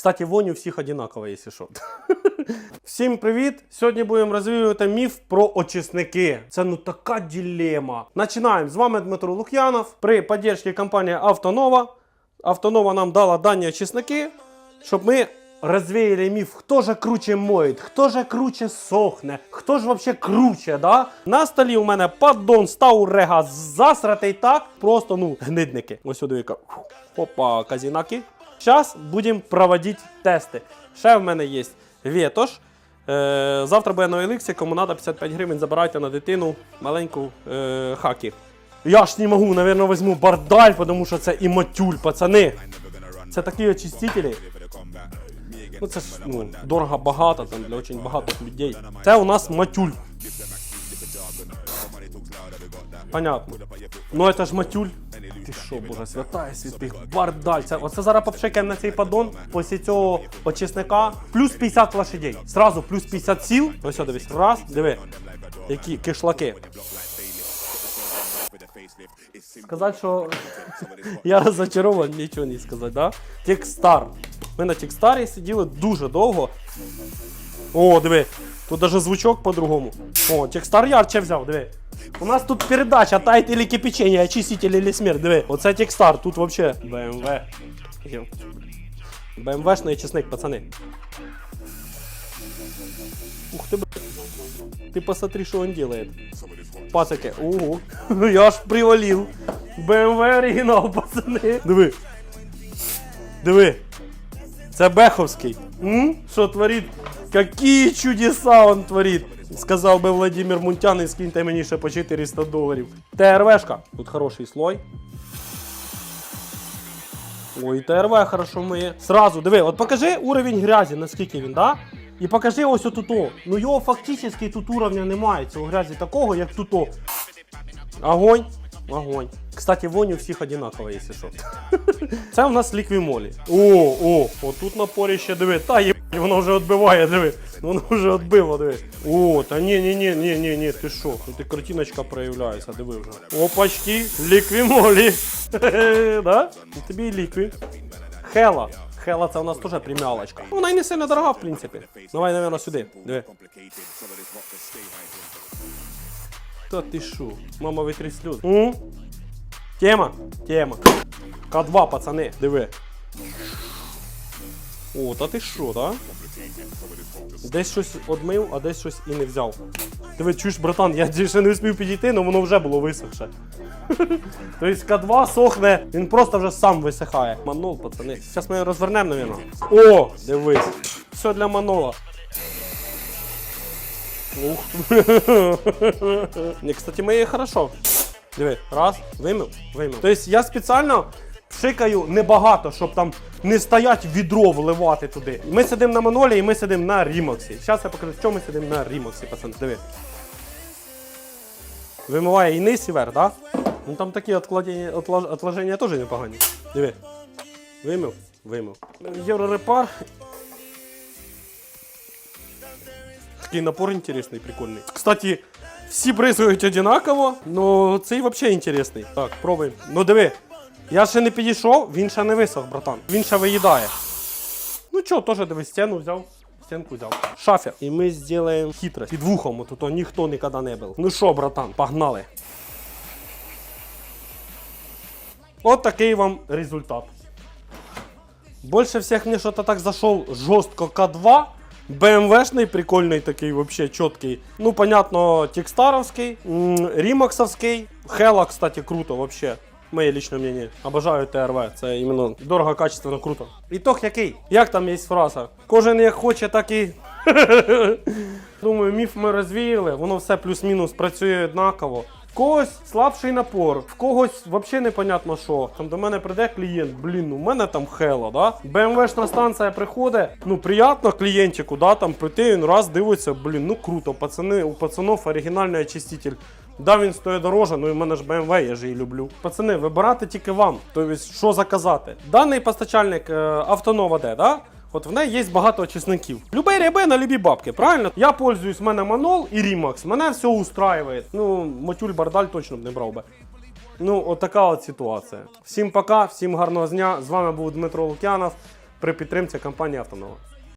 Кстати, вонь у всіх одинакова, якщо що. Всім привіт! Сьогодні будемо розвіювати міф про очисники. Це ну така дилема. Починаємо. З вами Дмитро Лук'янов. При підтримці компанії Автонова. Автонова нам дала дані очисники, щоб ми розвіяли міф, хто же круче моет, хто же круче сохне, хто ж вообще круче, да? На столі у мене поддон Стаурега засратий так, просто ну гнидники. Ось сюди яка. Опа, казінаки. Зараз будемо проводити тести. Ще в мене є Ветош. Е, завтра буде на Еліксі, кому треба 55 гривень, забирайте на дитину маленьку е, хакі. Я ж не можу, напевно, візьму бардаль, тому що це і матюль, пацани. Це такі очистителі. Ну це ж ну, дорого багато там для дуже багатих людей. Це у нас матюль. Понятно. Ну це ж матюль. Ти що, боже, святая святих, бардаль. Це, оце зараз попшикаємо на цей падон, після цього очисника. Плюс 50 лошадей. Сразу плюс 50 сіл. Ось сюди дивись. Раз, диви. Які кишлаки. Сказати, що я розочарований, нічого не сказати, да? Текстар. Ми на Текстарі сиділи дуже довго. О, диви, тут даже звучок по-другому. О, Текстар ярче взяв, диви. У нас тут передача тайт или кипячення, очиститель или смерть, диви. Оце Текстар, тут вообще BMW. БМВшний чесник, пацани. Ух ты, блядь. Ты посмотри, что он делает. Пацаки, ого. Я ж привалил. BMW оригінал, пацани. Диви. Диви. Це Беховський. Що творить? Які чудеса он творить. Сказав би Владимир Мунтян і скиньте мені ще по 400 доларів. ТРВшка. Тут хороший слой. Ой, ТРВ хорошо миє. Сразу, диви, от покажи уровень грязі, наскільки він, да? І покажи ось отуто. Ну його фактично тут уровня немає, цього грязі такого, як туто. Огонь. Огонь. Кстати, вонь у всіх одинакова, якщо що. Це у нас ліквімолі. О, о, отут напоріще, диви. Та є, воно вже відбиває, диви. Воно вже відбило, диви. О, та ні, ні, ні, ні, ні, ні, ти що? Ну ти картиночка проявляється, диви вже. Опачки, ліквімолі. да? І тобі і лікві. Хела. Хела це у нас теж преміалочка. Вона і не сильно дорога, в принципі. Давай, наверное, сюди. Диви. Та ти шо? Мама витри сльоз. Тема, тема. К2, пацани, диви. О, та ти що, да? Десь щось одмив, а десь щось і не взяв. Диви, чуєш, братан, я ще не успів підійти, але воно вже було висохше. Тобто К2 сохне, він просто вже сам висихає. Манол, пацани. Зараз ми його розвернемо, навірно. О, дивись. Все для манола. Ух. Не, кстати, миє хорошо. Диви, раз, вимив, вимив. Тобто я спеціально пшикаю небагато, щоб там не стоять відро вливати туди. Ми сидимо на манолі і ми сидимо на рімоксі. Зараз я покажу, що ми сидимо на рімоксі, пацани. Диви. Вимиває і низ, і верх, так? Да? Ну там такі отложення, отложення теж непогані. Диви. Вимив, вимив. Єврорепар. Такий напор інтересний, прикольний. Кстати, всі бризгають одинаково, але цей взагалі інтересний. Так, пробуємо. Ну диви, я ще не підійшов, він ще не висох, братан. Він ще виїдає. Ну чого, теж диви, стіну взяв. Стінку взяв. Шафер. І ми зробимо хитрость. Під вухом, тут ніхто ніколи не був. Ну що, братан, погнали. От такий вам результат. Больше всех мне что-то так зашел жестко К2. БМВшный, прикольный такий, вообще четкий. Ну, понятно, текстаровский, м, римоксовский. Хела, кстати, круто вообще. Моє личне мнение. Обожаю ТРВ. Це іменно дорого, качественно, круто. Ітог який? Як там є фраза? Кожен як хоче, так і. Думаю, міф ми розвіяли, воно все плюс-мінус працює однаково. В когось слабший напор, в когось взагалі непонятно що. Там до мене прийде клієнт, блін, у мене там хело, да? БМВшна станція приходить, ну приємно клієнтику, да, там прийти, він раз дивиться, блін, ну круто, пацани, у пацанов оригінальний очиститель. Да, він стоїть дороже, ну і в мене ж BMW, я ж її люблю. Пацани, вибирати тільки вам. Тобто, що заказати. Даний постачальник е, Автонова Д, да? От в неї є багато очисників. Любе рябе на любі бабки, правильно? Я пользуюсь, в мене Манол і Рімакс. Мене все устраює. Ну, Мотюль Бардаль точно б не брав би. Ну, от от ситуація. Всім пока, всім гарного дня. З вами був Дмитро Лук'янов. при підтримці компанії Автонова.